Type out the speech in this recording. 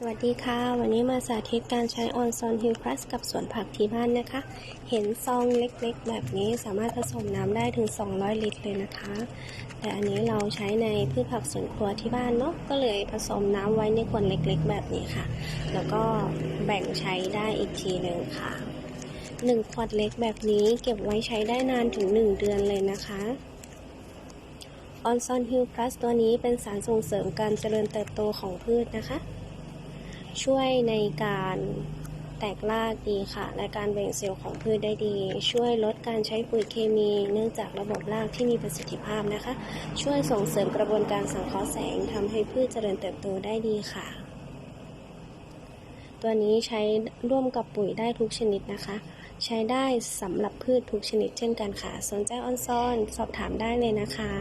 สวัสดีค่ะ วันนี้มาสาธิตการใช้ออนซอนฮิลพลัสกับสวนผักที่บ้านนะคะ เห็นซองเล็กๆ แบบนี้สามารถผสมน้ำได้ถึง 200 ลิตรเลยนะคะ แต่อันนี้เราใช้ในพืชผักสวนครัวที่บ้านเนาะก็เลยผสมน้ำไว้ในขวดเล็กๆ แบบนี้ค่ะ แล้วก็แบ่งใช้ได้อีกทีหนึ่งค่ะ 1 ขวดเล็กแบบนี้เก็บไว้ใช้ได้นานถึง 1 เดือนเลยนะคะออนซอนฮิลพลัสตัวนี้เป็นสารส่งเสริมการเจริญเติบโตของพืชนะคะ ช่วยในการแตกรากดีค่ะ และการแบ่งเซลล์ของพืชได้ดี ช่วยลดการใช้ปุ๋ยเคมี เนื่องจากระบบรากที่มีประสิทธิภาพนะคะ ช่วยส่งเสริมกระบวนการสังเคราะห์แสงทำให้พืชเจริญเติบโตได้ดีค่ะ ตัวนี้ใช้ร่วมกับปุ๋ยได้ทุกชนิดนะคะ ใช้ได้สำหรับพืชทุกชนิดเช่นกันค่ะ สนใจออนซอน สอบถามได้เลยนะคะ